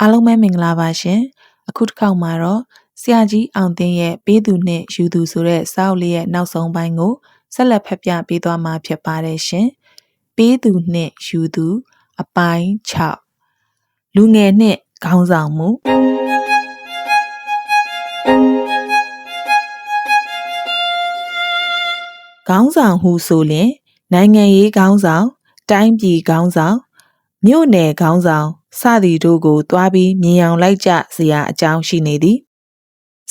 အားလုံးပဲမင်္ဂလာပါရှင်အခုတစ်ခေါက်မှာတော့ဆရာကြီးအောင်သိန်းရဲ့ပေးသူနှင့်ယူသူဆိုတဲ့စာအုပ်လေးရဲ့နောက်ဆုံးပိုင်းကိုဆက်လက်ဖတ်ပြပေးသွားမှာဖြစ်ပါတယ်ရှင်ပေးသူနှင့်ယူသူ အပိုင်း6လူငယ်နှင့်ခေါင်းဆောင်မှုခေါင်းဆောင်ဟုဆိုလျင်နိုင်ငံရေးခေါင်းဆောင်တိုင်းပြည်ခေါင်းဆောင်မြို့နယ်ခေါင်းဆောင် စသည်တို့ကိုတွားပြီးမြင်အောင်လိုက်ကြစရာအကြောင်းရှိနေသည်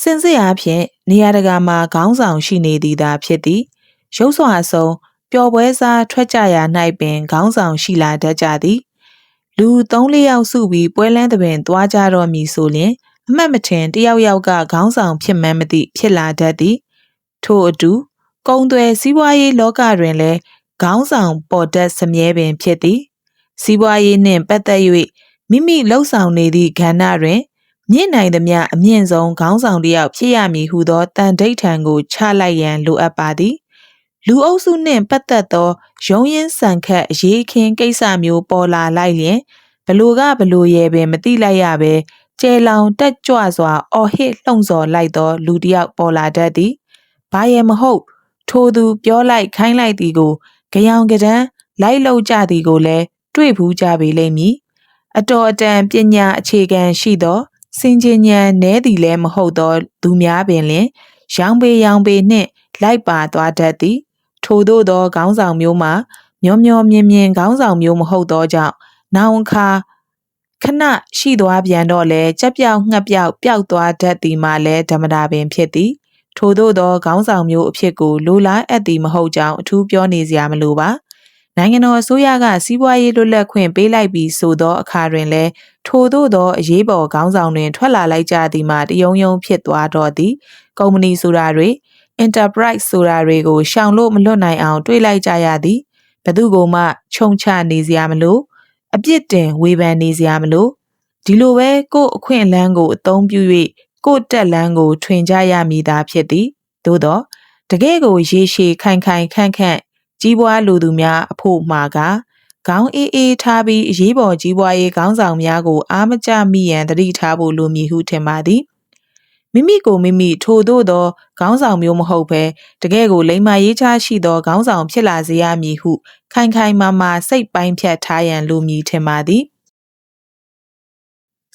စင်စစ်အားဖြင့်နေရာတကာမှာခေါင်းဆောင်ရှိနေသည်သာဖြစ်သည်ရုပ်စွာအဆုံးပျော်ပွဲစားထွက်ကြရာ၌ပင်ခေါင်းဆောင်ရှိလာတတ်ကြသည်လူ၃-၄ယောက်စုပြီးပွဲလန်းသဘင်သွားကြတော့မည်ဆိုလျှင်အမှတ်မထင်တယောက်ယောက်ကခေါင်းဆောင်ဖြစ်မှန်းမသိဖြစ်လာတတ်သည်ထို့အတူကုံသွယ်စီးပွားရေးလောကတွင်လည်းခေါင်းဆောင်ပေါ်တတ်စမြဲပင်ဖြစ်သည်စီးပွားရေးနှင့်ပတ်သက်၍ မိမိလှုပ်ဆောင်နေသည့်ကဏ္ဍတွင်မြင့်နိုင်သမျှအမြင့်ဆုံးခေါင်းဆောင်တစ်ယောက်ဖြစ်ရမည်ဟုသောတန်ဋိဌာန်ကိုချလိုက်ရန်လိုအပ်ပါသည်လူအုပ်စုနှင့်ပတ်သက်သောရုံးရင်းဆန်ခတ်အရေးခင်းကိစ္စမျိုးပေါ်လာလိုက်လျင်ဘလူကဘလူရဲ့ပင်မတိလိုက်ရပဲကျဲလောင်တက်ကြွစွာအော်ဟစ်လှုံ့ဆော်လိုက်သောလူတစ်ယောက်ပေါ်လာတတ်သည်ဘာရဲ့မဟုတ်ထိုသူပြောလိုက်ခိုင်းလိုက်သည်ကို ကြောင်ကဒန်းလိုက်လောက်ကြသည်ကိုလည်းတွေ့ဘူးကြပေလိမ့်မည် အတော်အတန်ပညာအခြေခံရှိသောစင်ကြင်ဉဏ်နည်းသည်လည်းမဟုတ်သောသူများပင်လင်ရောင်ပေရောင်ပေနှင့်လိုက်ပါသွားတတ်သည်ထို့သောသောခေါင်းဆောင်မျိုးမှာမျောမျောမြင်မြင်ခေါင်းဆောင်မျိုးမဟုတ်သောကြောင့်နောင်ခါခဏရှိသွားပြန်တော့လဲကြက်ပြောက်ငှက်ပြောက်ပျောက်သွားတတ်သည်မှလည်းဓမ္မတာပင်ဖြစ်သည်ထို့သောသောခေါင်းဆောင်မျိုးအဖြစ်ကိုလိုလားအပ်သည်မဟုတ်ကြောင်းအထူးပြောနေစရာမလိုပါ နိုင်ငံတော်အစိုးရကစီးပွားရေးလွတ်လပ်ခွင့်ပေးလိုက်ပြီးဆိုသောအခါတွင်လည်းထိုသို့သောအရေးပေါ်ခေါင်းဆောင်တွင် ထွက်လာလိုက်ကြသည်မှာတယုံယုံဖြစ်သွားတော့သည်ကုမ္ပဏီဆိုတာတွေ enterprise ဆိုတာတွေကိုရှောင်လို့မလွတ်နိုင်အောင်တွေးလိုက်ကြရသည်ဘသူကိုမှခြုံချနေစရာမလိုအပြစ်တင်ဝေဖန်နေစရာမလိုဒီလိုပဲကို့အခွင့်အလန်းကိုအသုံးပြု၍ကို့တက်လန်းကို ထွင်ကြရမည်သာဖြစ်သည်သို့တော့တကယ်ကိုရေရှည်ခိုင်ခိုင်ခန့်ခန့် ကြီးပွားလူသူများအဖို့မှာကခေါင်းအေးအေးထားပြီးအရေးပေါ်ကြီးပွားရေးခေါင်းဆောင်များကိုအားမကျမိရန်တတိထားဖို့လိုမည်ဟုထင်ပါသည်မိမိကိုမိမိထိုသို့သောခေါင်းဆောင်မျိုးမဟုတ်ဘဲတကယ်ကိုလိမ္မာရေးချရှိသောခေါင်းဆောင်ဖြစ်လာစေရမည်ဟုခိုင်ခိုင်မာမာစိတ်ပိုင်းဖြတ်ထားရန်လိုမည်ထင်ပါသည်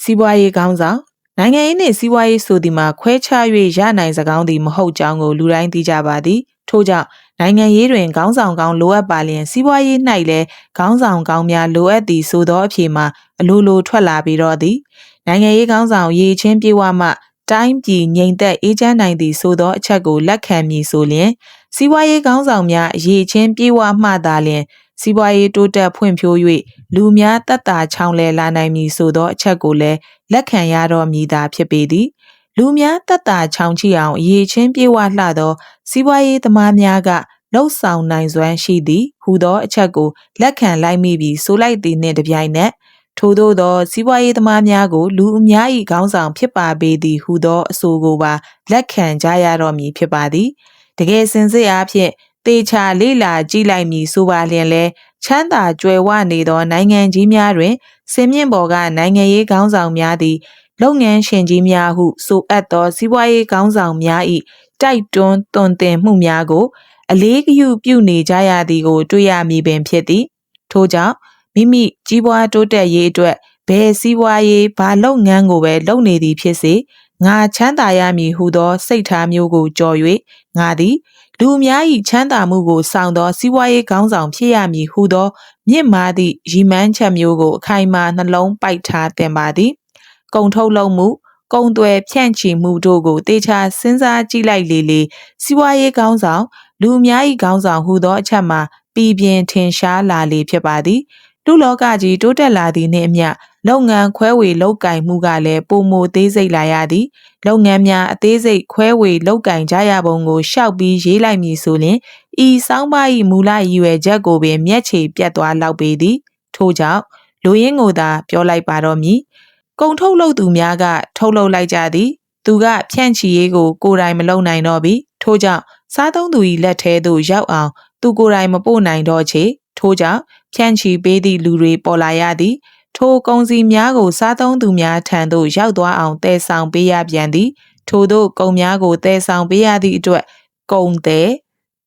စီးပွားရေးခေါင်းဆောင်နိုင်ငံရေးနှင့်စီးပွားရေးဆိုသည်မှာခွဲခြား၍ရနိုင်စကောင်းသည်မဟုတ်ကြောင်းကိုလူတိုင်းသိကြပါသည်ထို့ကြောင့် နိုင်ငံရေးတွင်ခေါင်းဆောင်ကောင်းလိုအပ်ပါလျင်စီးပွားရေး၌လည်းခေါင်းဆောင်ကောင်းများလိုအပ်သည်ဆိုသောအဖြေမှာအလိုလိုထွက်လာပြီးတော့သည်နိုင်ငံရေးခေါင်းဆောင်ရည်ချင်းပြေဝမှတိုင်းပြည်ငြိမ်သက်အေးချမ်းနိုင်သည်ဆိုသောအချက်ကိုလက်ခံမည်ဆိုလျင်စီးပွားရေးခေါင်းဆောင်များအရေးချင်းပြေဝမှသာလျင်စီးပွားရေးတိုးတက်ဖွံ့ဖြိုး၍လူများတက်တာချောင်းလဲလာနိုင်မည်ဆိုသောအချက်ကိုလည်းလက်ခံရတော့မည်သာဖြစ်ပေသည်လူများတက်တာချောင်းချအောင်အရေးချင်းပြေဝလှသောစီးပွားရေးသမားများက လှုပ်ဆောင်နိုင်စွမ်းရှိသည်ဟူသောအချက်ကိုလက်ခံလိုက်မိပြီးဆိုလိုက်သည်နှင့်တပြိုင်နက်ထို့သောသောစီးပွားရေးသမားများကိုလူအများ၏ခေါင်းဆောင်ဖြစ်ပါပေသည်ဟူသောအဆိုကိုပါလက်ခံကြရတော့မည်ဖြစ်ပါသည်တကယ်စင်စစ်အားဖြင့်တေချာလေးလာကြည့်လိုက်မည်ဆိုပါလျင်လဲချမ်းသာကြွယ်ဝနေသောနိုင်ငံကြီးများတွင်စင်မြင့်ပေါ်ကနိုင်ငံရေးခေါင်းဆောင်များသည်လုပ်ငန်းရှင်ကြီးများဟုဆိုအပ်သောစီးပွားရေးခေါင်းဆောင်များ၏တိုက်တွန်းသွန်သင်မှုများကို အလေးဂရုပြုနေကြရသည်ကို တွေ့ရမည်ပင်ဖြစ်သည်ထို့ကြောင့်မိမိကြီးပွားတိုးတက်ရေးအတွက်ဘယ်စည်းဝါးရေးဘာလုပ်ငန်းကိုပဲလုပ်နေသည်ဖြစ်စေငါချမ်းသာရမည်ဟုသော စိတ်ထားမျိုးကိုကြော်၍ငါသည်လူအများ၏ချမ်းသာမှုကိုဆောင်သောစီးပွားရေးခေါင်းဆောင်ဖြစ်ရမည်ဟုသော မြင့်မားသည့်ရည်မှန်းချက်မျိုးကိုအခိုင်အမာနှလုံးပိုက်ထားတင်ပါသည်ကုံထုတ်လုပ်မှုကုံသွယ်ဖြန့်ချီမှုတို့ကိုတေချာစဉ်းစားကြည့်လိုက်လေလေစီးပွားရေးခေါင်းဆောင် လူအများ၏ခေါင်းဆောင်ဟူသောအချက်မှာပြည်ပြင်းထင်ရှားလာလေဖြစ်ပါသည်လူလောကကြီးတိုးတက်လာသည်နှင့်အမျှလုပ်ငန်းခွဲဝေလုပ်ကင်မှုကလည်းပုံမသေးစိတ်လာရသည်လုပ်ငန်းများအသေးစိတ်ခွဲဝေလုပ်ကင်ကြရပုံကိုရှောက်ပြီးရေးလိုက်မည်ဆိုရင်ဤစောင်းပါ၏မူလရည်ရွယ်ချက်ကိုပင်မျက်ခြေပြတ်သွားလောက်ပေသည်ထို့ကြောင့်လူရင်းကိုသာပြောလိုက်ပါတော့မည်ကုံထုတ်လုပ်သူများကထုတ်လုပ်လိုက်ကြသည်သူကဖြန့်ချီရေးကိုကိုယ်တိုင်မလုပ်နိုင်တော့ပြီထို့ကြောင့် စားသုံးသူ၏လက်ထဲသို့ရောက်အောင်သူကိုယ်တိုင်မပို့နိုင်တော့ချေထို့ကြောင့်ဖြန့်ချီပေးသည့်လူတွေပေါ်လာရသည်ထိုထိုကုံစီများကိုစားသုံးသူများထံသို့ရောက်သွားအောင်တည်ဆောင်ပေးရပြန်သည် ထို့သောကုံများကိုတည်ဆောင်ပေးရသည့်အတွက်ကုံတယ်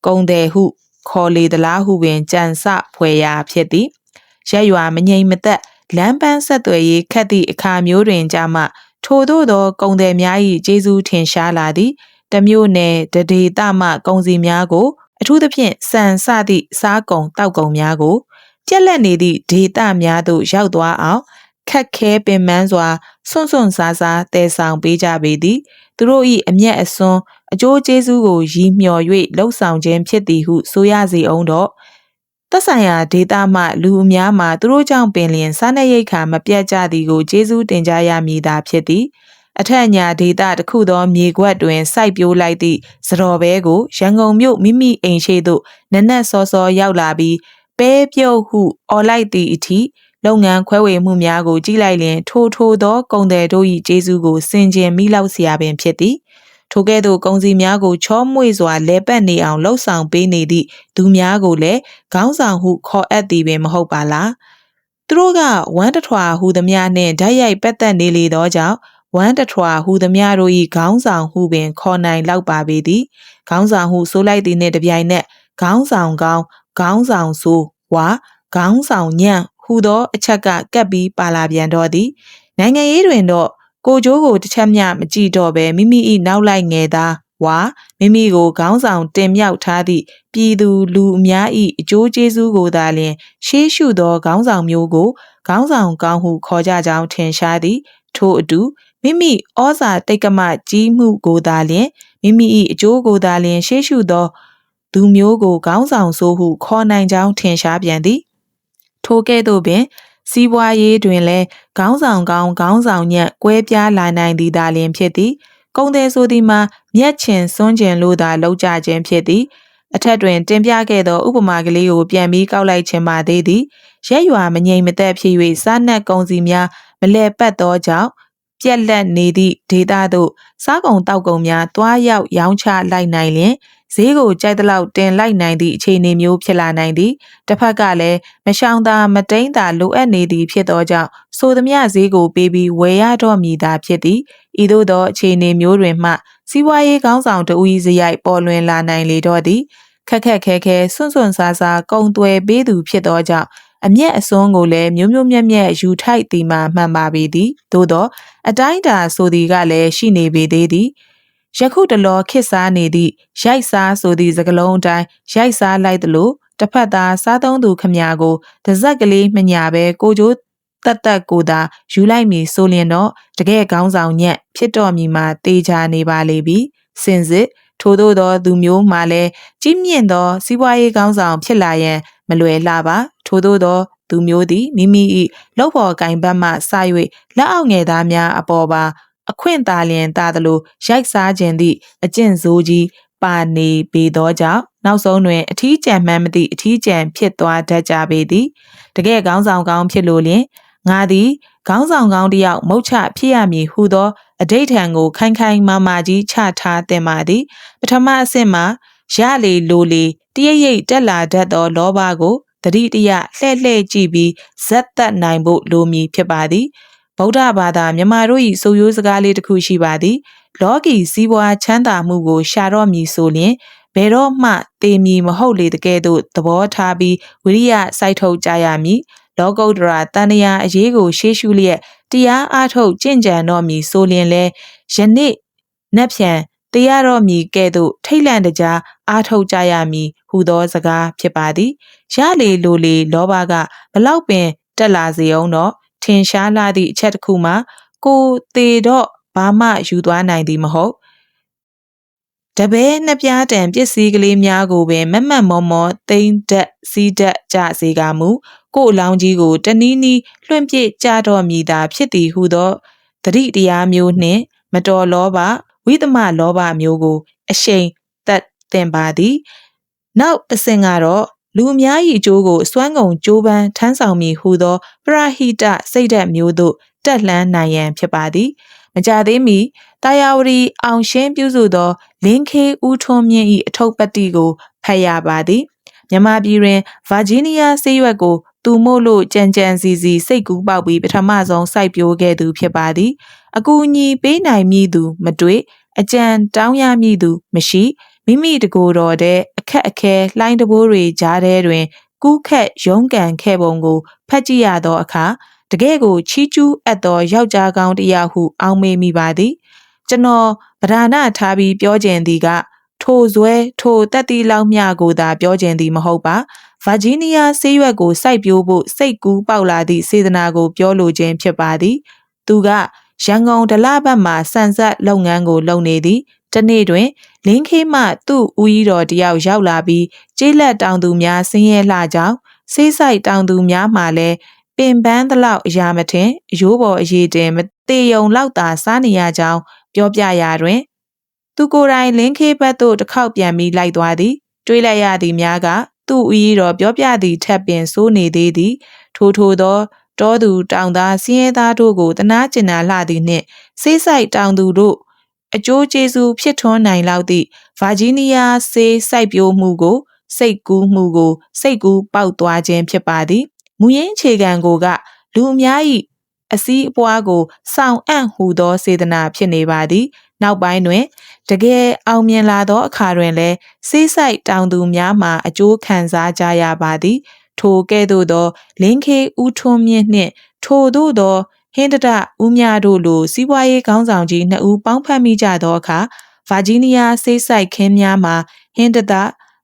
ကုံတယ်ဟု ခေါ်လေသလားဟုပင်ကြံစဖွယ်ရာဖြစ်သည်ရက်ရွာမငိမ်မသက်လမ်းပန်းဆက်သွယ်ရေးခက်သည့်အခါမျိုးတွင်ကြမှထို့သောသောကုံတယ်များ၏ကျေးဇူးထင်ရှားလာသည် တမျိုးနယ်တဒေတမှကုံစီများကို အထူးသဖြင့်စံစသည့်စားကုံတောက်ကုံများကိုကြက်လက်နေသည့်ဒေတာများသို့ရောက်သွားအောင်ခက်ခဲပင်ပန်းစွာစွန့်စွန့်စားစားတည်ဆောင်ပေးကြပေသည်သူတို့၏အမျက်အစွန်းအကျိုးကျေးဇူးကိုရည်မျှော်၍လှုပ်ဆောင်ခြင်းဖြစ်သည်ဟုဆိုရစီအောင်တော့သက်ဆိုင်ရာဒေတာမှလူအများမှာသူတို့ကြောင့်ပင်လျင်စားနပ်ရိက္ခာမပြတ်ကြသည်ကိုကျေးဇူးတင်ကြရမည်သာဖြစ်သည် အထက်ညာဒေသတစ်ခုသောမြေခွက်တွင်စိုက်ပျိုးလိုက်သည့်စတော်ဘဲကိုရန်ကုန်မြို့မိမိအိမ်ရှိသို့နက်နက်စောစောရောက်လာပြီးပဲပြုတ်ဟုအော်လိုက်သည့်အထိလုပ်ငန်းခွဲဝေမှုများကိုကြည့်လိုက်လျင်ထိုထိုသောကုန်တယ်တို့၏ကျေးဇူးကိုစင်ကြင်မိလောက်စရာပင်ဖြစ်သည်ထိုကဲ့သို့ကုန်စည်များကိုချောမွေ့စွာလဲပတ်နေအောင်လှုပ်ဆောင်ပေးနေသည့်သူများကိုလည်းခေါင်းဆောင်ဟုခေါ်အပ်သည်ပင်မဟုတ်ပါလားသူတို့ကဝမ်းတထွာဟူသည်များနှင့်ဓာတ်ရိုက်ပတ်သက်နေလေသောကြောင့် ဝမ်းတထွာဟူသည်များတို့၏ခေါင်းဆောင်ဟုပင်ခေါ်နိုင်လောက်ပါပေသည်ခေါင်းဆောင်ဟုဆိုလိုက်သည်နှင့်တပြိုင်နက်ခေါင်းဆောင်ကောင်းခေါင်းဆောင်ဆိုဝါခေါင်းဆောင်ညံ့ဟူသောအချက်ကကပ်ပြီးပါလာပြန်တော့သည်နိုင်ငံရေးတွင်တော့ကိုကျိုးကိုတစ်ချက်မျှမကြည့်တော့ဘဲမိမိ၏နောက်လိုက်ငယ်သားဝါမိမိကိုခေါင်းဆောင်တင်မြောက်ထားသည့်ပြည်သူလူအများ၏အကျိုးကျေးဇူးကိုသာလျှင်ရှေးရှုသောခေါင်းဆောင်မျိုးကိုခေါင်းဆောင်ကောင်းဟုခေါ်ကြကြောင်းထင်ရှားသည်ထို့အတူ မိမိဩဇာတိတ်ကမကြီးမှုကိုသာလျှင်မိမိ၏အကျိုးကိုသာလျှင်ရှေးရှုသောသူမျိုးကိုခေါင်းဆောင်ဆိုဟုခေါ်နိုင်ကြောင်းထင်ရှားပြန်သည်ထိုကဲ့သို့ပင်စီးပွားရေးတွင်လည်းခေါင်းဆောင်ကောင်းခေါင်းဆောင်ညံ့ကွဲပြားလာနိုင်သည်သာလျှင်ဖြစ်သည်ကုန်သည်ဆိုသည်မှာမျက်ချင်စွန်းကျင်လို့သာလောက်ကြခြင်းဖြစ်သည်အထက်တွင်တင်ပြခဲ့သောဥပမာကလေးကိုပြန်ပြီးကောက်လိုက်ခြင်းပါသေးသည်ရက်ရွာမငြိမ်မသက်ဖြစ်၍စားနပ်ကုန်စီများမလဲပတ်သောကြောင့် ပြက်လက်နေသည့်ဒေတာသို့စားကုန်တောက်ကုန်များတွားရောက်ရောင်းချလိုက်နိုင်လျင်ဈေးကိုကြိုက်သလောက်တင်လိုက်နိုင်သည့်အခြေအနေမျိုးဖြစ်လာနိုင်သည်တစ်ဖက်ကလည်းမရှောင်သာမတိန်သာလိုအပ်နေသည်ဖြစ်သောကြောင့်ဆိုသမျှဈေးကိုပေးပြီးဝယ်ရတော့မည်သာဖြစ်သည်ဤသို့သောအခြေအနေမျိုးတွင်မှစီးပွားရေးကောင်းဆောင်တဦးစရိုက်ပေါ်လွင်လာနိုင်လေတော့သည်ခက်ခက်ခဲခဲစွန့်စွန့်စားစားကုံသွယ်ပေးသူဖြစ်သောကြောင့် အမျက်အစွန်းကိုလည်းမျိုးမျိုးမြက်မြက်ယူထိုက်သည်မှာမှန်ပါပေသည်သို့သောအတိုင်းတာဆိုသည်ကလည်းရှိနေပေသေးသည်ယခုတလောခစ်စားနေသည့်ရိုက်စားဆိုသည့်စကလုံးအတိုင်းရိုက်စားလိုက်သလိုတစ်ဖက်သားစားသုံးသူခမညာကိုတစက်ကလေးမညာပဲကိုကျိုးတက်တက်ကိုသာယူလိုက်မည်ဆိုလျင်တော့တကယ်ကောင်းဆောင်ညက်ဖြစ်တော်မူမှာတေချာနေပါလေပြီစင်စစ်ထို့သောသောသူမျိုးမှလည်းကြီးမြင့်သောစီးပွားရေးကောင်းဆောင်ဖြစ်လာရန်မလွယ်လှပါ ထို့သောသော သူမျိုးသည်မိမိ၏လောက်ဖို့ကင်ဘတ်မှစ၍လက်အောက်ငယ်သားများအပေါ်ပါအခွင့်သာလျင်သာသလိုရိုက်စားခြင်းသည့်အကျင့်ဆိုးကြီးပါနေပေသောကြောင့်နောက်ဆုံးတွင်အထီးကျန်မှန်းမသည့်အထီးကျန်ဖြစ်သွားတတ်ကြပေသည်တကယ်ကောင်းဆောင်ကောင်းဖြစ်လို့လျင်ငါသည်ခေါင်းဆောင်ကောင်းတယောက်မုတ်ချဖြစ်ရမည်ဟုသောအတိတ်ထံကိုခိုင်ခိုင်မာမာကြီးချထားတင်ပါသည်ပထမအဆင့်မှာရလေလိုလေတရရိပ်တက်လာတတ်သောလောဘကို တတိတရလှဲ့လှဲ့ကြည့်ပြီးဇက်သက်နိုင်ဖို့လိုမည်ဖြစ်ပါသည်ဗုဒ္ဓဘာသာမြန်မာတို့၏ဆိုရိုးစကားလေးတစ်ခုရှိပါသည် လောကီစည်းပွားချမ်းသာမှုကို ရှာတော့မည်ဆိုလျင်ဘယ်တော့မှတေမီမဟုတ်လေတကယ်သို့သဘောထားပြီးဝိရိယစိုက်ထုတ်ကြရမည်လောကုတ္တရာတန်ရာအရေးကို ရှေးရှုလျက်တရားအားထုတ်ကြင်ကြံတော့မည်ဆိုလျင်လဲယနေ့နက်ဖြန်တရားတော်မည်ကဲ့သို့ထိတ်လန့်တကြား အားထုတ်ကြရမည်ဟူသောစကားဖြစ်ပါသည်ရလေလိုလေလောဘကဘလောက်ပင်တက်လာစေအောင်တော့ထင်ရှားလာသည့်အချက်တစ်ခုမှာ ကိုသေးတော့ဘာမှယူသွားနိုင်သည်မဟုတ်တပဲနှစ်ပြားတန်ပစ္စည်းကလေးများကိုပင်မမတ်မောမောတိမ့်တက်စီးတက်ကြစေကမူကို့အလောင်းကြီးကိုတနည်းနည်းလွှင့်ပစ်ကြတော့မည်သာဖြစ်သည်ဟုသောတတိတရားမျိုးနှင့် မတော်လောဘဝိသမလောဘမျိုးကို အရှိန် သက်တင်ပါသည်နောက်အစဉ်ကတော့လူအများ၏အကျိုးကိုအစွမ်းကုန်ကြိုးပမ်းထမ်းဆောင်မည်ဟုသောပရဟိတစိတ်ဓာတ်မျိုးသို့တက်လှမ်းနိုင်ရန်ဖြစ်ပါသည်မကြသေးမီတာယာဝတီအောင်ရှင်းပြုစုသောလင်းခေးဦးထွန်းမြင့်၏အထုပ်ပတ္တိကိုဖတ်ရပါသည်မြန်မာပြည်တွင်ဗာဂျီးနီးယားဆေးရွက်ကိုသူမို့လို့ကြံကြံစီစီစိတ်ကူးပေါက်ပြီးပထမဆုံးစိုက်ပျိုးခဲ့သူဖြစ်ပါသည်အကူအညီပေးနိုင်မည်သူ မတွေ့အကြံတောင်းရမည်သူမရှိ မိမိတကိုယ်တော်တဲ့အခက်အခဲလှိုင်းတဘိုးတွေကြားထဲတွင် ကူးခက်ရုန်းကန်ခဲ့ပုံကိုဖတ်ကြည့်ရသောအခါတကယ်ကိုချီးကျူးအပ်သောယောက်ျားကောင်းတစ်ယောက်ဟုအောက်မေ့မိပါသည်ကျွန်တော်ဗဒနာထားပြီးပြောကျင်သည်ကထိုဇွဲထိုတက်တီလောက်မျှကိုသာပြောကျင်သည်မဟုတ်ပါဗာဂျီးနီးယားဆေးရွက်ကိုစိုက်ပျိုးဖို့စိတ်ကူးပေါက်လာသည့်စေတနာကိုပြောလိုခြင်းဖြစ်ပါသည်သူကရန်ကုန်ဒလဘတ်မှာစံဆက်လုပ်ငန်းကိုလုပ်နေသည် တနေ့တွင်လင်းခေးမှသူ့ဦးကြီးတော်တယောက်ရောက်လာပြီးကျေးလက်တောင်သူများဆင်းရဲလှကြောင်းဆေးဆိုင်တောင်သူများမှလည်းပင်ပန်းသလောက်အရာမထင်အရိုးပေါ်အရေးတင်မသေးယုံလောက်သာစားနေရကြောင်းပြောပြရာတွင် သူကိုယ်တိုင်လင်းခေးဘက်သို့တစ်ခေါက်ပြန်ပြီးလိုက်သွားသည် တွေးလိုက်ရသည်များကသူ့ဦးကြီးတော်ပြောပြသည်ထက်ပင်စိုးနေသေးသည် ထိုထိုသောတောသူတောင်သားစင်းရဲသားတို့ကိုတနာကျင်နာလှသည်နှင့်ဆေးဆိုင်တောင်သူတို့ အကျိုးကျေးဇူးဖြစ်ထွန်းနိုင်လောက်သည့်ဗာဂျီးနီးယားဆေးစိုက်ပျိုးမှုကိုစိတ်ကူးမှုကိုစိတ်ကူးပေါက်သွားခြင်းဖြစ်ပါသည်မူရင်းအခြေခံကိုက လူအများ၏အစည်းအပွားကိုစောင့်အံ့ဟူသောစေတနာဖြစ်နေပါသည် နောက်ပိုင်းတွင် တကယ်အောင်မြင်လာသောအခါတွင်လည်းစေးဆိုင်တောင်သူများမှအကျိုးခံစားကြရပါသည် ထိုကဲ့သို့သောလင်းခေးဦးထွန်းမြင့်နှင့်ထိုသို့သော ဟင်းတဒဦးမြတို့လိုစီးပွားရေးခေါင်းဆောင်ကြီးနှစ်ဦးပေါင်းဖက်မိကြသောအခါဗာဂျီးနီးယားဆေးဆိုင်ခင်းများမှာဟင်းတဒ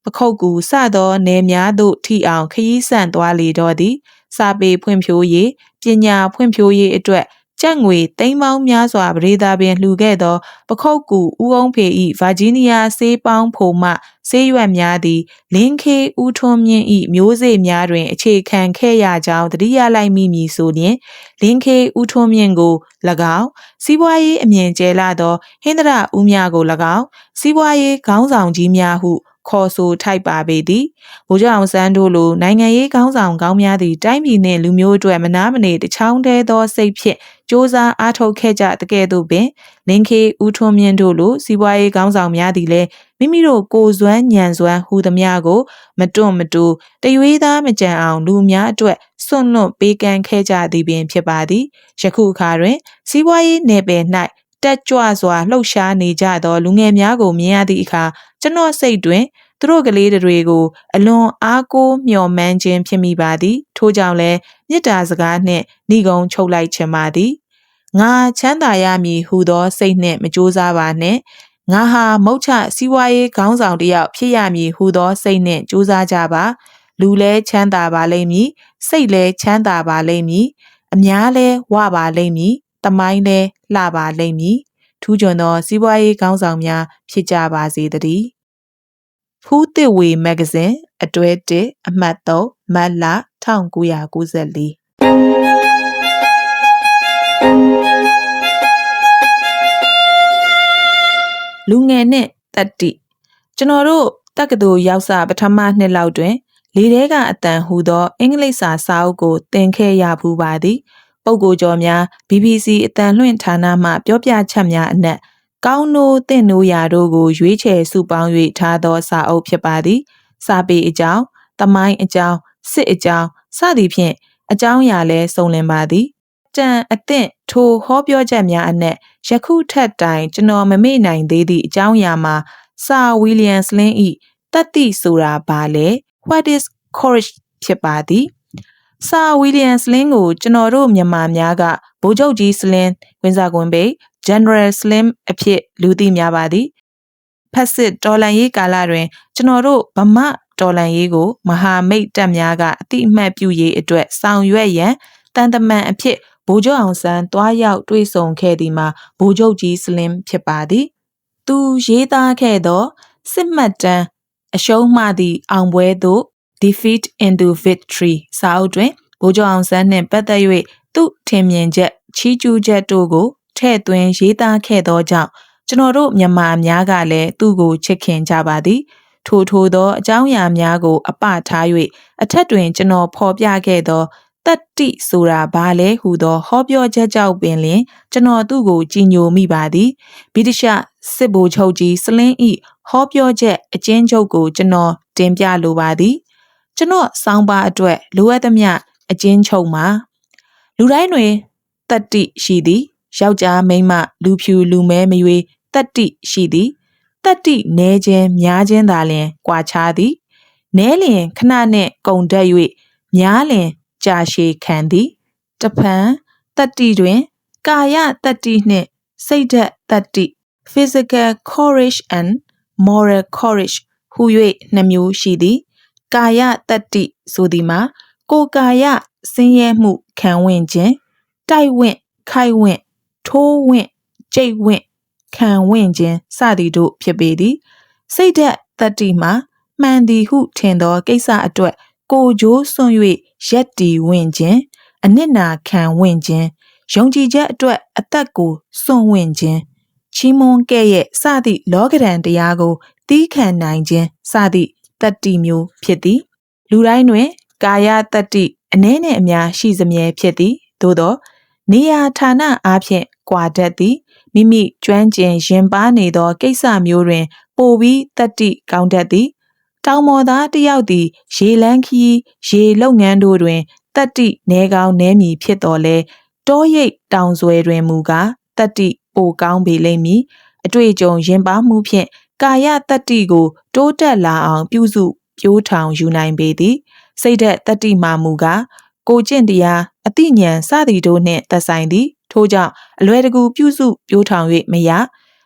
ပခုတ်ကူစသောနယ်များသို့ထိအောင်ခရီးဆန်သွားလေတော့သည်စာပေဖွံ့ဖြိုးရေးပညာဖွံ့ဖြိုးရေးအတွက် ကျပ်ငွေသိန်းပေါင်းများစွာပရိသာပင်လှူခဲ့သော ပခုတ်ကူဦးအောင်ဖေ၏ဗာဂျီးနီးယားဆေးပေါင်းဖိုမှဆေးရွက်များသည်လင်းခေးဦးထွန်းမြင့်၏မျိုးစေ့များတွင် အခြေခံခဲ့ရကြောင်းသတိရလိုက်မိမည်ဆိုလျှင်လင်းခေးဦးထွန်းမြင့်ကို၎င်းစီးပွားရေးအမြင်ကျဲလာသောဟင်္ဒရဦးမြကို၎င်းစီးပွားရေးခေါင်းဆောင်ကြီးများဟု ခေါ်ဆိုထိုက်ပါပေသည်ဗိုလ်ချုပ်အောင်ဆန်းတို့လိုနိုင်ငံရေးခေါင်းဆောင်ကောင်းများသည့်တိုင်းပြည်နှင့်လူမျိုးအတွက်မနာမနေတချောင်းတည်းသောစိတ်ဖြင့်စ조사အားထုတ်ခဲ့ကြတကယ်သို့ပင်လင်းခေဦးထွန်းမြင့်တို့လိုစီးပွားရေးခေါင်းဆောင်များသည်လည်းမိမိတို့ကိုယ်စွမ်းညံစွမ်းဟူသည်များကို မတွန့်မတူတရွေးသားမကြံအောင်လူများအတွက်စွန့်လွတ်ပေးကမ်းခဲ့ကြသည်ပင်ဖြစ်ပါသည်ယခုအခါတွင်စီးပွားရေးနယ်ပယ်၌ တက်ကြွစွာလှုပ်ရှားနေကြသောလူငယ်များကိုမြင်ရသည့်အခါကျွန်တော်စိတ်တွင်သူတို့ကလေးတွေကို အလွန်အားကိုးမျှော်မှန်းခြင်းဖြစ်မိပါသည် ထို့ကြောင့်လည်းမေတ္တာစကားနှင့်ဏိဂုံချုပ်လိုက်ခြင်းပါသည်ငါချမ်းသာရမည်ဟူသောစိတ်နှင့်မကြိုးစားပါနှင့်ငါဟာမုတ်ချစီးပွားရေးခေါင်းဆောင်တစ်ယောက်ဖြစ်ရမည်ဟူသောစိတ်နှင့်ကြိုးစားကြပါလူလဲချမ်းသာပါလိမ့်မည်စိတ်လဲချမ်းသာပါလိမ့်မည်အများလဲဝပါလိမ့်မည် တမိုင်းလဲလှပါလိမ့်မည်ထူးချွန်သောစီးပွားရေးခေါင်းဆောင်များဖြစ်ကြပါစေတည်းဖူးတစ်ဝေမဂ္ဂဇင်းအတွဲ1အမှတ်3မတ်လ1994လူငယ်နှင့်တတ္တိကျွန်တော်တို့တက္ကသိုလ်ရောက်စာပထမနှစ်လောက်တွင် လေထဲကအတန်ဟူသော အင်္ဂလိပ်စာစာအုပ်ကိုသင်ခဲ့ရဖူးပါသည် ပုဂ္ဂိုလ်ကျော်များ BBC အတန်လွှင့်ဌာနမှပြောပြချက်များအနက်ကောင်းနိုးတင့်နိုးရာတို့ကိုရွေးချယ်စုပေါင်း၍ထားသောစာအုပ်ဖြစ်ပါသည်စာပေအကြောင်းတမိုင်းအကြောင်းစစ်အကြောင်းစသည်ဖြင့်အကြောင်းအရာလဲစုံလင်ပါသည်တန်အသင့်ထိုဟောပြောချက်များအနက်ယခုထက်တိုင်ကျွန်တော်မမေ့နိုင်သေးသည့်အကြောင်းအရာမှာစာဝီလျံစလင်း၏တတ်သိဆိုတာဘာလဲ What is courage ဖြစ်ပါသည် စာဝီလျံစလင်းကိုကျွန်တော်တို့မြန်မာများကဗိုလ်ချုပ်ကြီးစလင်းဝင်စာကွန်ပေ General Slim အဖြစ်လူသိများပါသည်ဖက်စစ်တော်လန်ရေးကာလတွင် ကျွန်တော်တို့ဗမာတော်လန်ရေးကို မဟာမိတ်တပ်များကအတိအမှတ်ပြုရေးအတွက်ဆောင်ရွက်ရန်တန်တမန်အဖြစ်ဗိုလ်ချုပ်အောင်ဆန်းတွားရောက်တွေ့ဆုံခဲ့သည်မှာဗိုလ်ချုပ်ကြီးစလင်းဖြစ်ပါသည် သူရေးသားခဲ့သောစစ်မှတ်တမ်းအရှုံးမှသည့်အောင်ပွဲသို့ defeat into victory စာအုပ်တွင်ဗိုလ်ချုပ်အောင်ဆန်းနှင့်ပတ်သက်၍သူထင်မြင်ချက်ချီးကျူးချက်တို့ကိုထည့်သွင်းရေးသားခဲ့သောကြောင့်ကျွန်တော်တို့မြန်မာများကလည်းသူ့ကိုချစ်ခင်ကြပါသည်ထိုထိုသောအကြောင်းအရာများကို အပထား၍အထက်တွင်ကျွန်တော်ဖော်ပြခဲ့သောတတ္တိဆိုတာဘာလဲဟူသောဟောပြောချက်ကြောင့်ပင်လျင်ကျွန်တော်သူ့ကိုကြည်ညိုမိပါသည်ဗြိတိရှစစ်ဗိုလ်ချုပ်ကြီးစလင်းဤဟောပြောချက်အကျဉ်းချုပ်ကိုကျွန်တော်တင်ပြလိုပါသည် ကျွန်တော်စောင်းပါအတွက်လိုအပ်သမျှအကျဉ်းချုပ်မှာလူတိုင်းတွင်တတ္တိရှိသည်ယောက်ျားမိန်းမလူဖြူလူမဲမရွေတတ္တိရှိသည်တတ္တိနည်းခြင်းများခြင်းသာလျှင်ကွာခြားသည်နည်းလျင်ခဏနှင့်ကုံတက်၍များလျင်ကြာရှည်ခံသည်တဖန်တတ္တိတွင် ကာယတတ္တိနှင့်စိတ်ဓာတ်တတ္တိ physical courage and moral courage ဟူ၍နှစ်မျိုးရှိသည် ကာယတတ္တိဆိုသည်မှာကိုယ်ကာယဆင်းရဲမှုခံဝင်ခြင်းတိုက်ဝင့်ခိုက်ဝင့်ထိုးဝင့်ကြိတ်ဝင့်ခံဝင့်ခြင်းစသည်တို့ဖြစ်ပေသည်စိတ်ဓာတ်တတ္တိမှာမှန်သည်ဟုထင်သောကိစ္စအတွက်ကိုကြိုးစွန့်၍ရက်တီဝင့်ခြင်းအနစ်နာခံဝင့်ခြင်းယုံကြည်ချက်အတွက်အသက်ကိုစွန့်ဝင့်ခြင်းချီးမွမ်းကဲ့ရဲ့စသည့်လောကဓာန်တရားကိုတီးခံနိုင်ခြင်းစသည့် တတ္တိမျိုးဖြစ်သည်လူတိုင်းတွင် ကာယတတ္တိအနည်းနဲ့အများရှိစမြဲဖြစ်သည်သို့သောနေရာဌာနအားဖြင့်ကွာတတ်သည်မိမိကျွမ်းကျင်ရင်ပါနေသောကိစ္စမျိုးတွင် ပိုပြီးတတ္တိကောင်းတတ်သည်တောင်မော်သားတစ်ယောက်သည် ရေလန်းခီးရေလုပ်ငန်းတို့တွင်တတ္တိနဲကောင်းနဲမည်ဖြစ်တော်လဲတောရိပ်တောင်ဆွဲတွင်မူကားတတ္တိပိုကောင်းပေလိမ့်မည်အတွေ့အကြုံရင်ပါမှုဖြင့် ကာယတတ္တိကို တိုးတက်လာအောင် ပြုစုပြိုးထောင်ယူနိုင်ပေသည်စိတ်ဓာတ်တတ္တိမှမူကားကိုကျင့်တရားအတိညာဏ်စသည်တို့နှင့်သက်ဆိုင်သည် ထို့ကြောင့်အလွယ်တကူပြုစုပြိုးထောင်၍မရ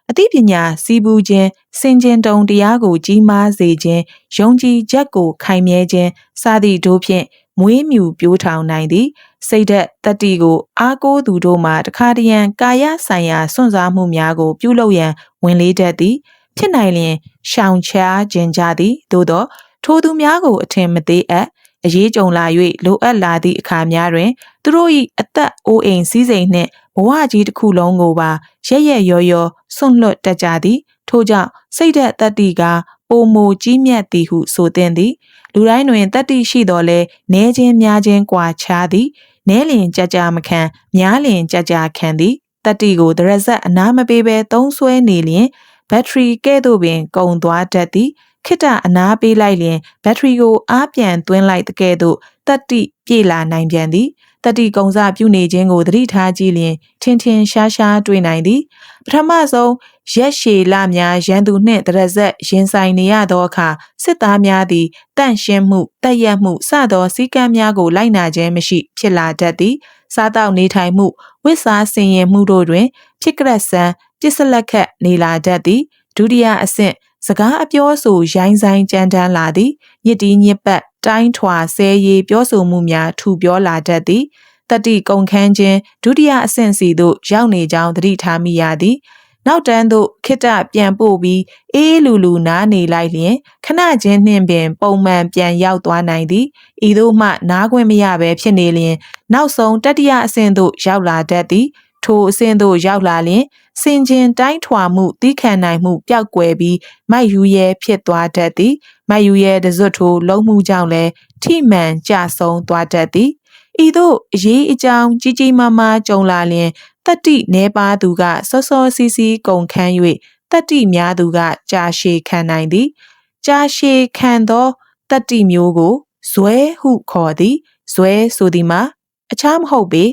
အသိပညာစီးပူးခြင်းစင်ကျင်တုံတရားကိုကြီးမားစေခြင်းယုံကြည်ချက်ကိုခိုင်မြဲခြင်းစသည့်တို့ဖြင့်မွေးမြူပြိုးထောင်နိုင်သည်စိတ်သက်တတိကို အားကိုးသူတို့မှတခါတရံကာယဆိုင်ရာစွန့်စားမှုများကို ပြုလုပ်ရန်ဝင်လေးတတ်သည် ဖြစ်နိုင်လျင်ရှောင်ရှားခြင်းကြသည်သို့သောထိုသူများကိုအထင်မသေးအပ်အရေးကြုံလာ၍လိုအပ်လာသည့်အခါများတွင်သူတို့၏အသက်အိုးအိမ်စည်းစိမ်နှင့်ဘဝကြီးတစ်ခုလုံးကိုပါရရက်ရော်ရော်ဆွန့်လွတ်တတ်ကြသည်ထို့ကြောင့်စိတ်ဓာတ်တတ္တိကပိုမိုကြီးမြတ်သည်ဟုဆိုသင့်သည်လူတိုင်းတွင်တတ္တိရှိတော်လဲနဲခြင်းများခြင်းကွာခြားသည်နဲလျင်ကြကြမခံများလျင်ကြကြခံသည်တတ္တိကိုတရဇက်အနာမပေးဘဲသုံးဆွဲနေလျင် ဘက်ထရီကဲ့သို့ပင်ကုန်သွားတတ်သည်ခိတအနာပေးလိုက်လျင်ဘက်ထရီကိုအားပြန်သွင်းလိုက်တဲ့ကဲ့သို့တတ္တိပြေလာနိုင်ပြန်သည်တတိကုံစပြုနေခြင်းကိုသတိထားကြည့်လျင်ထင်ထင်ရှားရှားတွေ့နိုင်သည်ပထမဆုံးရက်ရှည်လများရန်သူနှင့်တရဇက်ရင်ဆိုင်နေရသောအခါစစ်သားများသည်တန့်ရှင်းမှုတက်ရက်မှုစသောစည်းကမ်းများကိုလိုက်နာခြင်းမရှိဖြစ်လာတတ်သည်စားတောက်နေထိုင်မှုဝစ်စားဆင်ရင်မှုတို့တွင်ဖြစ်ကရက်ဆန်း ပြစ်စလက်ခတ်နေလာတတ်သည်ဒုတိယအဆင့်စကားအပြောဆိုရိုင်းဆိုင်ကြမ်းတမ်းလာသည်ညစ်တီးညစ်ပတ်တိုင်းထွာဆဲရေးပြောဆိုမှုများထူပြောလာတတ်သည်တတိကုန်ခန်းခြင်းဒုတိယအဆင့်စီသို့ရောက်နေကြောင်းသတိထားမိရသည်နောက်တန်းသို့ခိတပြန်ပို့ပြီးအေးလူလူနားနေလိုက်လျင်ခဏချင်းနှင့်ပင်ပုံမှန်ပြန်ရောက်သွားနိုင်သည်ဤသို့မှနားခွင့်မရဘဲဖြစ်နေလျင် နောက်ဆုံးတတိယအဆင့်သို့ရောက်လာတတ်သည် ထိုအဆင့်သို့ရောက်လာလျင်စင်ကျင်တိုင်းထွာမှုတီးခံနိုင်မှုပျောက်ကွယ်ပြီးမိုက်ယူရဲဖြစ်သွားတတ်သည်မိုက်ယူရဲတစွတ်ထိုလုံးမှုကြောင့်လည်းထိမှန်ကြဆုံးသွားတတ်သည်ဤသို့အရေးအကြောင်းကြီးကြီးမားမားကြုံလာလျင်တတ္တိနေပါသူကစောစောစီးစီးကုန်ခန်း၍တတ္တိများသူကကြာရှည်ခံနိုင်သည်ကြာရှည်ခံသောတတ္တိမျိုးကိုဇွဲဟုခေါ်သည်ဇွဲဆိုသည်မှာအခြားမဟုတ်ပေ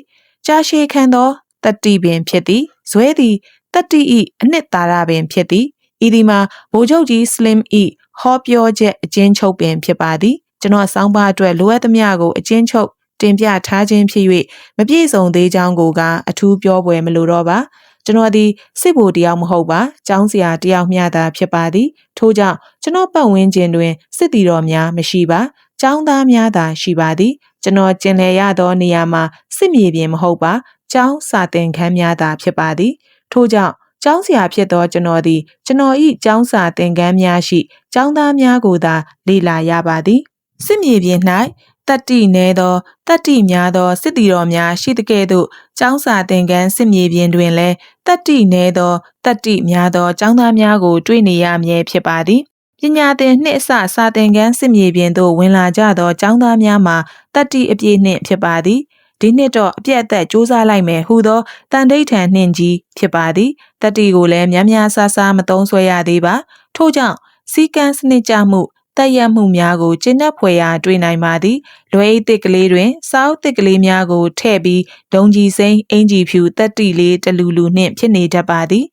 ကြာရှည်ခံသော တတ္တိပင်ဖြစ်သည်ဇွဲသည်တတ္တိဤအနှစ်သာရပင်ဖြစ်သည်ဤဒီမှာဗိုလ်ချုပ်ကြီး slim ဤဟောပြောချက်အချင်းချုပ်ပင်ဖြစ်ပါသည်ကျွန်တော်ဆောင်းပါအတွက်လိုအပ်သမျှကိုအချင်းချုပ်တင်ပြထားခြင်းဖြစ်၍မပြည့်စုံသေးကြောင်းကိုကအထူးပြောပွဲမလိုတော့ပါကျွန်တော်ဒီစစ်ဘိုလ်တယောက်မဟုတ်ပါကျောင်းဆရာတယောက်မျှသာဖြစ်ပါသည်ထို့ကြောင့်ကျွန်တော်ပတ်ဝန်းကျင်တွင်စစ်တီတော်များမရှိပါကျောင်းသားများသာရှိပါသည်ကျွန်တော်ကျင်လည်ရသောနေရာမှာစစ်မြေပြင်မဟုတ်ပါ ကျောင်းစာသင်ခန်းများသာဖြစ်ပါသည် ထို့ကြောင့်ကျောင်းဆရာဖြစ်သောကျွန်တော်သည်ကျွန်တော်၏ကျောင်းစာသင်ခန်းများရှိကျောင်းသားများကိုသာလေ့လာရပါသည်စစ်မြေပြင်၌တတ္တိနည်းသောတတ္တိများသောစစ်တီတော်များရှိတဲ့ကဲ့သို့ကျောင်းစာသင်ခန်းစစ်မြေပြင်တွင်လည်းတတ္တိနည်းသောတတ္တိများသောကျောင်းသားများကိုတွေ့နေရမည်ဖြစ်ပါသည်ပညာသင်နှစ်အစစာသင်ခန်းစစ်မြေပြင်သို့ဝင်လာကြသောကျောင်းသားများမှာတတ္တိအပြည့်နှင့်ဖြစ်ပါသည် ဒီနှစ်တော့အပြည့်အသက်စူးစမ်းလိုက်မယ်ဟူသောတန်တိတ်ထန်နှင့်ကြီးဖြစ်ပါသည်တတိကိုလည်းများများဆာဆာမသုံးဆွဲရသေးပါထို့ကြောင့်စီကန်းစနစ်ကြမှုတက်ရက်မှုများကိုကျင့်တတ်ဖွယ်ရာတွေ့နိုင်ပါသည်လွယ်အိတ်တစ်ကလေးတွင်စောက်တစ်ကလေးများကိုထည့်ပြီးဒုံကြီးစိမ့်အင်ကြီးဖြူတက်တီလေးတလူလူနှင့်ဖြစ်နေတတ်ပါသည်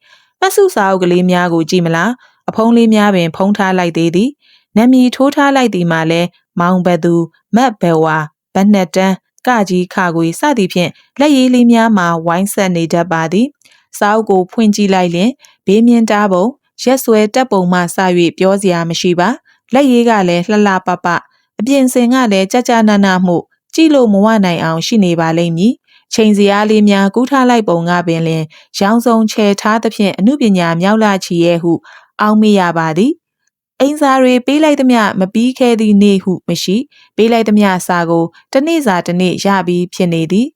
မဆုစာအုပ်ကလေးများကိုကြည့်မလားအဖုံးလေးများပင် ဖုံးထားလိုက်သေးသည်နမီထိုးထားလိုက်သည်မှာလဲမောင်ဘသူမတ်ဘဝဘတ်နှစ်တန်း ကကြီးခခွေစသည်ဖြင့်လက်ရည်လေးများမှာဝိုင်းဆက်နေတတ်ပါသည်စာအုပ်ကိုဖွင့်ကြည့်လိုက်လျင်ဘေးမြင်တားပုံရက်ဆွဲတက်ပုံမှစ၍ပြောစရာမရှိပါလက်ရည်ကလည်းလှလှပပအပြင်စင်ကလည်းကြကြနနမှုကြည့်လို့မဝနိုင်အောင်ရှိနေပါလိမ့်မည်ချိန်စရာလေးများကူးထားလိုက်ပုံကပင်လင်ရောင်စုံချဲထားသဖြင့်အမှုပညာမြောက်လာချီရဲ့ဟု အောက်မေ့ရပါသည် အိမ်စာတွေပေးလိုက်သမျှမပြီးခဲသည့်နေ့ဟုမရှိ ပေးလိုက်သမျှစာကိုတစ်နေ့စာတစ်နေ့ရပြီးဖြစ်နေသည်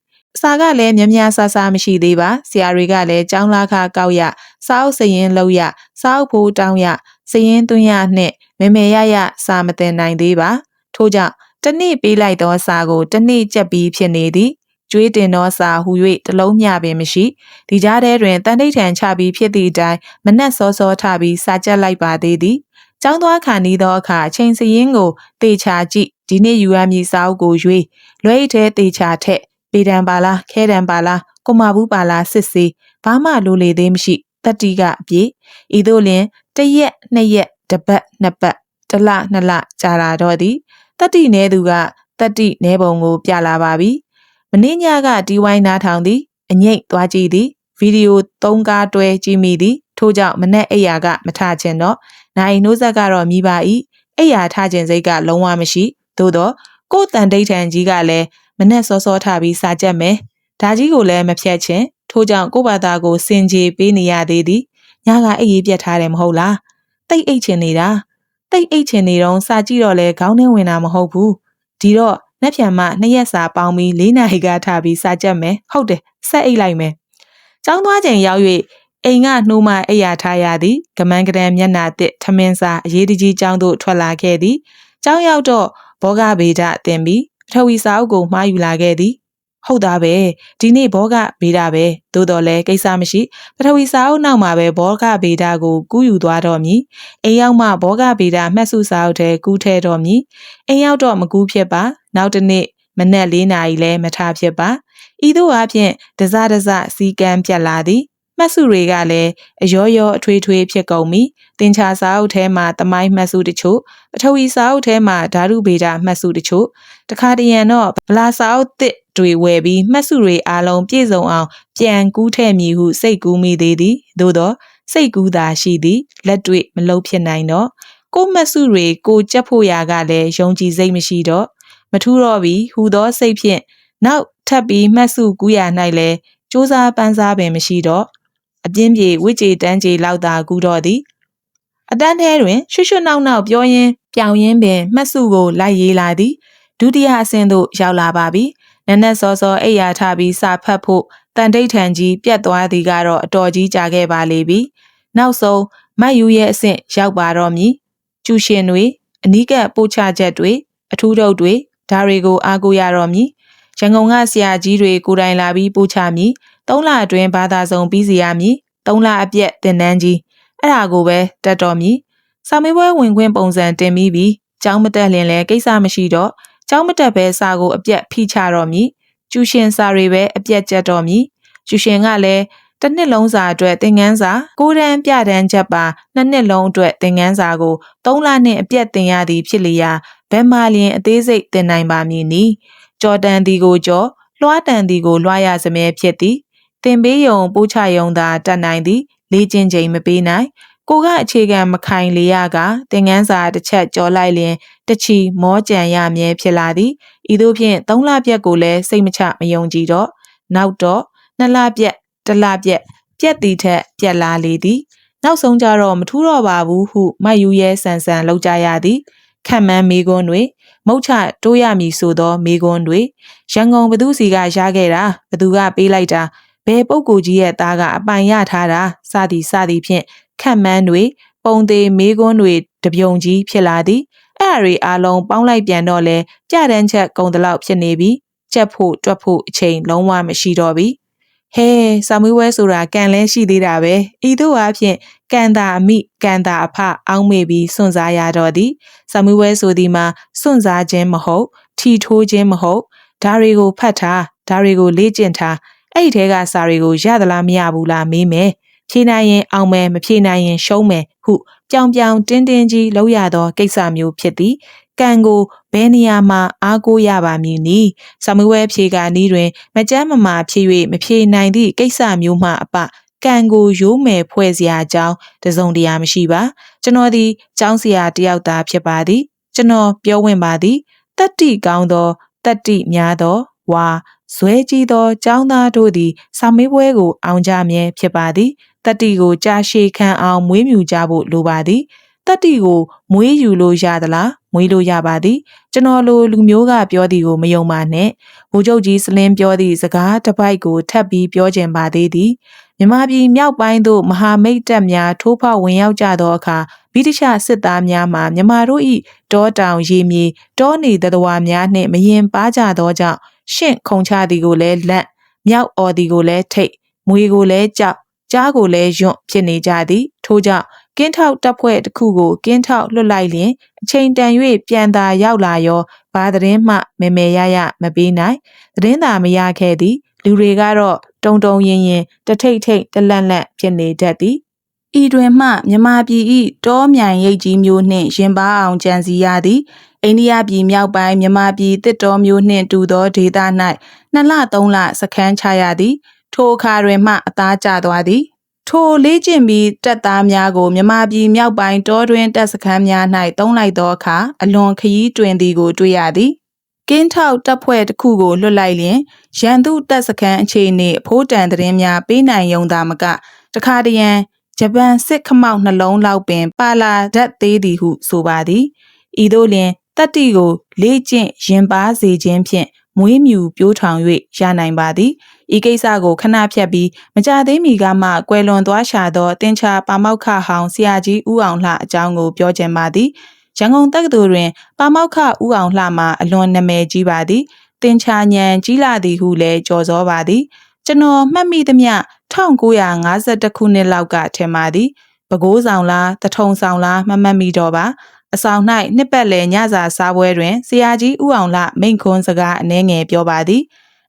စာကလည်းမြများဆဆမရှိသေးပါဆရာတွေကလည်းចောင်းလာခကောက်ရစာအုပ်စရင်လောက်ရစာအုပ်ဖို့တောင်းရစရင်သွင်းရနှင့်မေမေရရစာမတင်နိုင်သေးပါထို့ကြောင့်တနေ့ပေးလိုက်သောစာကိုတနေ့ကြက်ပြီးဖြစ်နေသည်ကျွေးတင်သောစာဟူ၍တလုံးမျှပင်မရှိဒီကြားထဲတွင်တန်တိတ်ထန်ချပြီးဖြစ်သည့်အတိုင်းမနှက်စောစောထပြီးစာကြက်လိုက်ပါသေးသည် ကျောင်းသွားခါနီးသောအခါအချိန်စရင်ကိုတေချာကြည့်ဒီနေ့ယူရမည်စာအုပ်ကိုရွေးလွဲအိတ်ထဲတေချာထက်ပေတံပါလားခဲတံပါလားကိုမဘူးပါလားစစ်စေးဘာမှလိုလေသေးမရှိတတိကအပြည့်ဤသို့လျင်တရက်နှစ်ရက်တစ်ပတ်နှစ်ပတ်တစ်လနှစ်လကြာလာတော့သည်တတိနဲသူကတတိနဲပုံကို ပြလာပါပြီမင်းညကဒီဝိုင်းနားထောင်သည်အငိတ်သွားကြည့်သည်ဗီဒီယိုသုံးကားတွဲကြည့်မိသည်ထို့ကြောင့်မနဲ့အိယာကမထချင်တော့ နိုင်နိုးဆက်ကတော့မိပါ၏အိယာထခြင်းစိတ်ကလုံးဝမရှိသို့တော့ကိုယ်တန်ဒိဋ္ဌံကြီးကလည်းမနဲ့စောစောထပြီးစာကြက်မယ်ဒါကြီးကိုလည်းမဖြတ်ချင်ထို့ကြောင့်ကိုဘာသာကိုစင်ကြေပေးနေရသေးသည်ညကအိပ်ရေးပြတ်ထားတယ်မဟုတ်လားတိတ်အိတ်ချင်နေတာတိတ်အိတ်ချင်နေတော့စာကြည့်တော့လဲခေါင်းထဲဝင်တာမဟုတ်ဘူးဒီတော့နှက်ဖြံမနှစ်ရက်စာပေါင်းပြီး၄နာရီကထားပြီးစာကြက်မယ်ဟုတ်တယ်ဆက်အိတ်လိုက်မယ်ចောင်းသွားချိန်ရောက်၍ အိမ်ကနှိုးမအိယာထားရသည်ကမန်းကရန်မျက်နာတစ်ထမင်းစာအရေးတကြီးចောင်းသို့ထွက်လာခဲ့သည်ចောင်းရောက်တော့ဘောဂဗေဒတင်ပြီးပထဝီစာအုပ်ကိုမှားယူလာခဲ့သည်ဟုတ်သားပဲဒီနေ့ဘောကဗေဒပဲသို့တော်လဲကိစ္စမရှိပထဝီစာအုပ်နောက်မှာပဲဘောကဗေဒကိုကူးယူသွားတော့မည်အိမ်ရောက်မှဘောကဗေဒမှတ်စုစာအုပ်ထဲကူးထဲတော့မည်အိမ်ရောက်တော့မကူးဖြစ်ပါနောက်တစ်နေ့မနက်၄နာရီလဲမထားဖြစ်ပါဤသို့အပြင်ဒဇဒဇစီကံပြတ်လာသည် မှတ်စုတွေကလည်းအယောယောအထွေထွေဖြစ်ကုန်ပြီတင်ချာစာအုပ်ထဲမှာတမိုင်းမှတ်စုတချို့ပထဝီစာအုပ်ထဲမှာဓာတုဗေဒမှတ်စုတချို့တခါတရံတော့ဗလာစာအုပ်တစ်တွေဝယ်ပြီးမှတ်စုတွေအားလုံးပြည့်စုံအောင်ပြန်ကူးထည့်မည်ဟုစိတ်ကူးမိသေးသည်သို့တော့စိတ်ကူးသာရှိသည်လက်တွေ့မလုပ်ဖြစ်နိုင်တော့ကိုမှတ်စုတွေကိုကြက်ဖို့ရာကလည်းယုံကြည်စိတ်မရှိတော့မထူးတော့ပြီဟူသောစိတ်ဖြင့်နောက်ထပ်ပြီးမှတ်စုကူးရ၌လည်းစူးစားပန်းစားပင်မရှိတော့ အပြင်းပြေဝိကြေတန်းကြေလောက်သာကူးတော့သည်အတန်းထဲတွင်ရွှွှွနောက်နောက်ပြောရင်းပြောင်ရင်းပင်မှတ်စုကိုလိုက်ရေးလာသည်ဒုတိယအဆင့်သို့ရောက်လာပါပြီနက်နက်စောစောအိယာထပြီးစာဖတ်ဖို့တန်တိတ်ထန်ကြီးပြတ်သွားသည်ကတော့အတော်ကြီးကြာခဲ့ပါလေပြီနောက်ဆုံးမတ်ယူရဲ့အဆင့်ရောက်ပါတော့မည်ကျူရှင်တွေအနီးကပ်ပို့ချချက်တွေအထူးထုတ်တွေဒါတွေကိုအားကိုးရတော့မည်ရန်ကုန်ကဆရာကြီးတွေကိုယ်တိုင်လာပြီးပို့ချမည် ၃လအတွင်းဘာသာစုံပြီးစီရမည်၃လအပြည့်တင်နန်းကြီးအဲ့ဒါကိုပဲတက်တော်မည်စာမေးပွဲဝင်ခွင့်ပုံစံတင်ပြီးပြီးကျောင်းမတက်လင်လည်းကိစ္စမရှိတော့ကျောင်းမတက်ပဲစာကိုအပြက်ဖိချတော့မည်ကျူရှင်စာတွေပဲအပြက်ကျက်တော့မည်ကျူရှင်ကလည်းတစ်နှစ်လုံးစာအတွက်သင်ခန်းစာကိုးတန်းပြတန်းချက်ပါနှစ်နှစ်လုံးအတွက်သင်ခန်းစာကို၃လနှင့်အပြက်သင်ရသည်ဖြစ်လျာဘယ်မှလျင်အသေးစိတ်သင်နိုင်ပါမည်နီကြော်တန်သည်ကိုကြော်လွှားတန်သည်ကိုလွှားရစမြဲဖြစ်သည် သင်ပေးယုံပို့ချယုံသာတတ်နိုင်သည် လေ့ကျင့်ချိန်မပေးနိုင်ကိုကအခြေခံမခိုင်လေရကသင်ငန်းစာတစ်ချက်ကြော်လိုက်လျင်တချီမောကြံရမြဲဖြစ်လာသည်ဤသို့ဖြင့်သုံးလပြက်ကိုလည်းစိတ်မချမယုံကြည်တော့နောက်တော့နှစ်လပြက်တစ်လပြက်ပြက်သည်ထက်ပြက်လာလေသည်နောက်ဆုံးကြတော့မထူးတော့ပါဘူးဟုမတ်ယူရဲဆန်ဆန်လောက်ကြရသည်ခံမှန်းမေကွန်းတွေမုတ်ချတိုးရမည်ဆိုသောမေကွန်းတွေရန်ကုန်ဘသူစီကရခဲ့တာဘသူကပေးလိုက်တာ ဘယ်ပုဂ္ဂိုလ်ကြီးရဲ့သားကအပိုင်ရထားတာစသည်စသည်ဖြင့်ခန့်မှန်းတွေပုံသေးမေးခွန်းတွေတပြုံကြီးဖြစ်လာသည်အဲ့အရာအားလုံးပေါင်းလိုက်ပြန်တော့လဲကြတန်းချက်ကုံတလောက်ဖြစ်နေပြီကြက်ဖို့တွက်ဖို့အချိန်လုံးဝမရှိတော့ပြီဟဲစာမွေးဝဲဆိုတာကံလဲရှိသေးတာပဲဤသို့အဖြစ်ကံတာအမိကံတာအဖအောင်းမေပြီးစွန့်စားရတော့သည်စာမွေးဝဲဆိုဒီမှာစွန့်စားခြင်းမဟုတ်ထီထိုးခြင်းမဟုတ်ဒါတွေကိုဖတ်ထားဒါတွေကိုလေ့ကျင့်ထား အဲ့ဒီထဲကစာတွေကိုရသလားမရဘူးလားမေးမယ်ဖြေနိုင်ရင်အောင်မယ်မဖြေနိုင်ရင်ရှုံးမယ်ဟုပြောင်ပြောင်တင်းတင်းကြီးလောက်ရသောကိစ္စမျိုးဖြစ်သည်ကံကိုဘယ်နေရာမှာအားကိုးရပါမည်နည်းဆမွေးဖြေကနီးတွင် မကြမ်းမမာဖြစ်၍မဖြေနိုင်သည့်ကိစ္စမျိုးမှအပကံကိုရိုးမယ်ဖွဲ့စရာအကြောင်းတစုံတရာမရှိပါကျွန်တော်သည်ကျောင်းဆရာတယောက်သားဖြစ်ပါသည် ကျွန်တော်ပြောဝင်ပါသည်တတ္တိကောင်းသောတတ္တိများသောဝါ ဇွဲကြီးသောကျောင်းသားတို့သည်စာမေးပွဲကို အောင်ကြမြဲဖြစ်ပါသည်တတ္တိကိုကြာရှည်ခံအောင်မွေးမြူကြဖို့လိုပါသည်တတ္တိကိုမွေးယူလို့ရသလားမွေးလို့ရပါသည်ကျွန်တော်လိုလူမျိုးကပြောသည်ကိုမယုံပါနဲ့ဘိုးချုပ်ကြီးစလင်းပြောသည့်စကားတစ်ပိုက်ကိုထပ်ပြီးပြောကြင်ပါသေးသည်မြမပြည်မြောက်ပိုင်းသို့မဟာမိတ်တပ်များထိုးဖောက်ဝင်ရောက်ကြသောအခါဗြိတိရှစစ်သားများမှမြမတို့၏တောတောင်ရေမြေတောနေသတ္တဝါများနှင့်မရင်ပါကြသောကြောင့် ရှင့်ခုံချသည်ကိုလည်းလက်မြောက်အော်သည်ကိုလည်းထိတ်မွေကိုလည်းကြောက်ကြားကိုလည်းယွန့်ဖြစ်နေကြသည်ထို့ကြောင့်ကင်းထောက်တပ်ဖွဲ့တစ်ခုကိုကင်းထောက်လွတ်လိုက်လျင်အချိန်တန်၍ပြန်သာရောက်လာရောဘာသတင်းမှမေမေရရမပေးနိုင်သတင်းသာမရခဲ့သည်လူတွေကတော့တုံတုံရင်ရင်တထိတ်ထိတ်တလန့်လန့်ဖြစ်နေတတ်သည် ဤတွင်မှမြမပြည်ဤတောမြိုင်ရိပ်ကြီးမျိုးနှင့်ရင်ပါအောင်ကြံစီရသည်အိန္ဒိယပြည်မြောက်ပိုင်းမြမပြည်တစ်တော်မျိုးနှင့်တူသောဒေသ၌နှစ်လသုံးလစခန်းချရသည်ထိုအခါတွင်မှအသားကျသွားသည်ထိုလေးကျင့်ပြီးတပ်သားများကိုမြမပြည်မြောက်ပိုင်းတောတွင်တပ်စခန်းများ၌တုံးလိုက်သောအခါအလွန်ခရီးတွင်သည်ကိုတွေ့ရသည်ကင်းထောက်တပ်ဖွဲ့တစ်ခုကိုလွတ်လိုက်လျင်ရန်သူတပ်စခန်းအခြေအနေအဖိုးတန်သတင်းများပေးနိုင်ယုံသာမကတခါတရံ ဂျပန်စစ်ခမောက်နှလုံးလောက်ပင် ပါလာတတ်သေးသည်ဟုဆိုပါသည်ဤသို့လျင်တတ္တိကို လေ့ကျင့်ရင်ပါစေခြင်းဖြင့်မွေးမြူပြိုးထောင်၍ရနိုင်ပါသည်ဤကိစ္စကိုခဏဖြတ်ပြီးမကြသေးမီကမှကွယ်လွန်သွားရှာသောတင်ချာပါမောက်ခဟောင်းဆရာကြီးဦးအောင်လှအကြောင်းကိုပြောချင်ပါသည်ရန်ကုန်တက္ကသိုလ်တွင် ပါမောက်ခဦးအောင်လှမှာအလွန်နာမည်ကြီးပါသည်တင်ချာညံကြီးလာသည်ဟုလည်းကြော်စောပါသည်ကျွန်တော်မှတ်မိသမျှ 1952ခုနှစ်လောက်ကထင်ပါသည်ပဲခူးဆောင်လားတထုံဆောင်လားမမှတ်မိတော့ပါအဆောင်၌နှစ်ပတ်လည်ညစာစားပွဲတွင်ဆရာကြီးဦးအောင်လှမိန့်ခွန်းစကားအနှဲငယ်ပြောပါသည်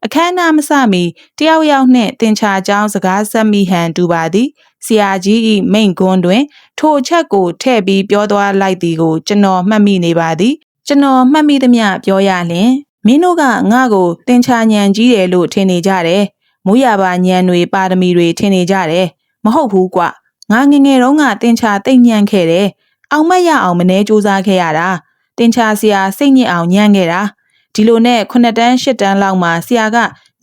အခမ်းအနားမစမီတယောက်ယောက်နှင့်တင်ချာကြောင်းစကားဆက်မိဟန်တူပါသည်ဆရာကြီး၏မိန့်ခွန်းတွင် ထိုအချက်ကိုထည့်ပြီးပြောသွားလိုက်သည်ကိုကျွန်တော်မှတ်မိနေပါသည်ကျွန်တော်မှတ်မိသမျှပြောရလျင်မင်းတို့ကငါ့ကိုတင်ချာညံကြီးတယ်လို့ထင်နေကြတယ် မူရပါညံတွေပါရမီတွေထင်နေကြတယ်မဟုတ်ဘူးကွငါငငယ်တုန်းကတင်ချာတိတ်ညံ့ခဲ့တယ်အောင်မက်ရအောင်မနှဲစူးစမ်းခဲ့ရတာတင်ချာဆရာစိတ်ညစ်အောင်ညံ့ခဲ့တာဒီလိုနဲ့ခုနှစ်တန်းရှစ်တန်းလောက်မှာဆရာက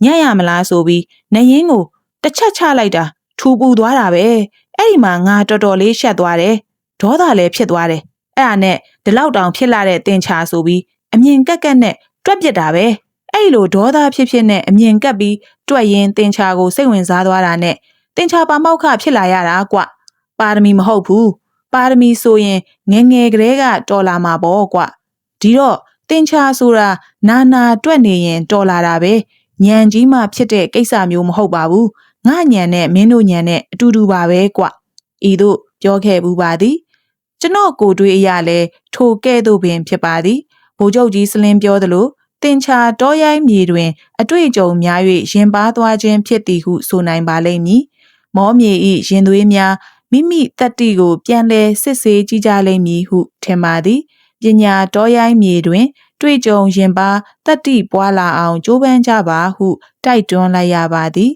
ညံ့ရမလားဆိုပြီးနရင်ကိုတစ်ချက်ချလိုက်တာထူပူသွားတာပဲအဲ့ဒီမှာငါတော်တော်လေးရှက်သွားတယ်ဒေါသလည်းဖြစ်သွားတယ်အဲ့ဒါနဲ့ဒီလောက်တောင်ဖြစ်လာတဲ့တင်ချာဆိုပြီးအမြင်ကက်ကက်နဲ့တွက်ပြစ်တာပဲ အဲ့လိုဒေါသဖြစ်ဖြစ်နဲ့အမြင်ကက်ပြီးတွက်ရင်တင်ချာကိုစိတ်ဝင်စားသွားတာနဲ့တင်ချာပါမောက်ခဖြစ်လာရတာကွပါရမီမဟုတ်ဘူးပါရမီဆိုရင်ငငယ်ကလေးကတော်လာမှာပေါ့ကွဒီတော့တင်ချာဆိုတာနာနာတွက်နေရင်တော်လာတာပဲညံကြီးမှဖြစ်တဲ့ကိစ္စမျိုးမဟုတ်ပါဘူးငါညံနဲ့မင်းတို့ညံနဲ့အတူတူပါပဲကွဤသို့ပြောခဲ့ဘူးပါသည်ကျွန်တော်ကိုတွေးအရာလဲထိုကဲ့သို့ပင်ဖြစ်ပါသည်ဗိုလ်ချုပ်ကြီးစလင်းပြောသလို တင်ချာတောရိုင်းမြေတွင် အတွေ့အကြုံများ၍ရင်ပါသွားခြင်းဖြစ်သည်ဟုဆိုနိုင်ပါလိမ့်မည်မောမြေဤရင်သွေးများမိမိတတ္တိကို ပြန်လဲစစ်ဆေးကြည့်ကြလိမ့်မည်ဟုထင်ပါသည်ပညာတောရိုင်းမြေတွင် တွေ့ကြုံရင်ပါတတ္တိပွားလာအောင်ကြိုးပမ်းကြပါဟုတိုက်တွန်းလိုက်ရပါသည်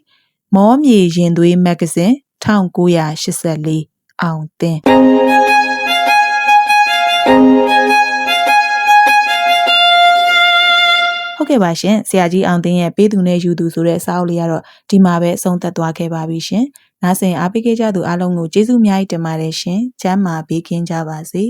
မောမြေရင်သွေးမဂ္ဂဇင်း1984အောင်သင် ဟုတ်ကဲ့ပါရှင်ဆရာကြီးအောင်သိန်းရဲ့ပေးသူနဲ့ယူသူဆိုတဲ့စာအုပ်လေးကတော့ဒီမှာပဲအဆုံးသတ်သွားခဲ့ပါပြီရှင်နားဆင်အားပေးခဲ့ကြသူအားလုံးကိုကျေးဇူးအများကြီးတင်ပါတယ်ရှင်ကျမ်းမာပေးကင်းကြပါစေ